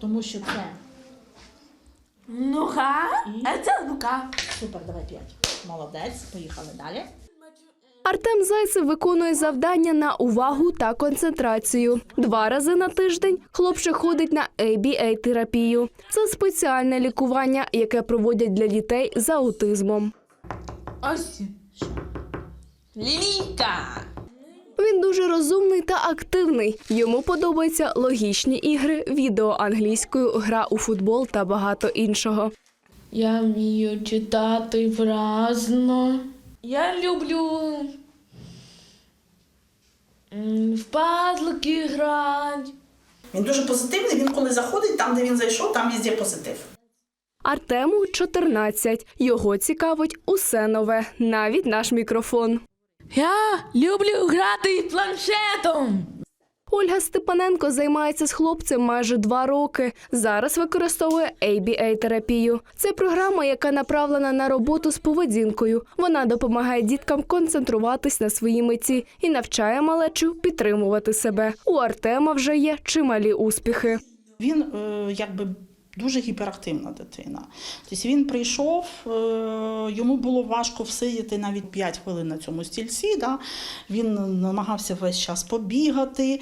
Тому що це Ну-ка, І? це рука. супер, давай п'ять. Молодець, поїхали далі. Артем Зайцев виконує завдання на увагу та концентрацію. Два рази на тиждень хлопчик ходить на ABA-терапію. Це спеціальне лікування, яке проводять для дітей з аутизмом. Ось. Ліка. Він дуже розумний та активний. Йому подобаються логічні ігри, відео англійською, гра у футбол та багато іншого. Я вмію читати вразно. Я люблю в пазлики грати. Він дуже позитивний. Він коли заходить, там, де він зайшов, там везде позитив. Артему 14. Його цікавить усе нове, навіть наш мікрофон. Я люблю грати планшетом. Ольга Степаненко займається з хлопцем майже два роки. Зараз використовує ABA-терапію. Це програма, яка направлена на роботу з поведінкою. Вона допомагає діткам концентруватись на своїй меті і навчає малечу підтримувати себе. У Артема вже є чималі успіхи. Він е, якби дуже гіперактивна дитина. Тобто він прийшов, е, йому було важко всидіти навіть 5 хвилин на цьому стільці. Да? Він намагався весь час побігати.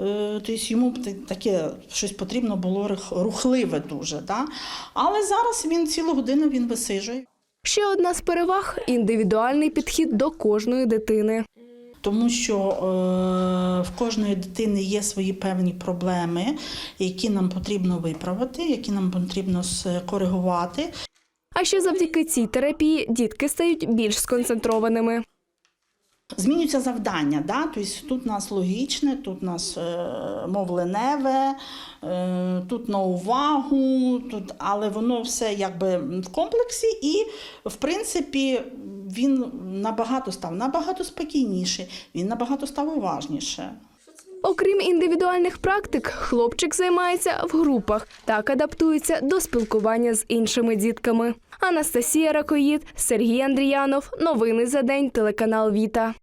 Е, тобто йому таке щось потрібно було рухливе дуже. Да? Але зараз він цілу годину він висижує. Ще одна з переваг індивідуальний підхід до кожної дитини. Тому що е, в кожної дитини є свої певні проблеми, які нам потрібно виправити, які нам потрібно скоригувати. А ще завдяки цій терапії дітки стають більш сконцентрованими. Змінюються завдання. Да? Тобто тут у нас логічне, тут у нас е, мовленеве, е, тут на увагу, тут, але воно все якби в комплексі, і в принципі він набагато став набагато спокійніше, він набагато став уважніше. Окрім індивідуальних практик, хлопчик займається в групах, так адаптується до спілкування з іншими дітками. Анастасія Ракоїд, Сергій Андріянов. Новини за день. Телеканал Віта.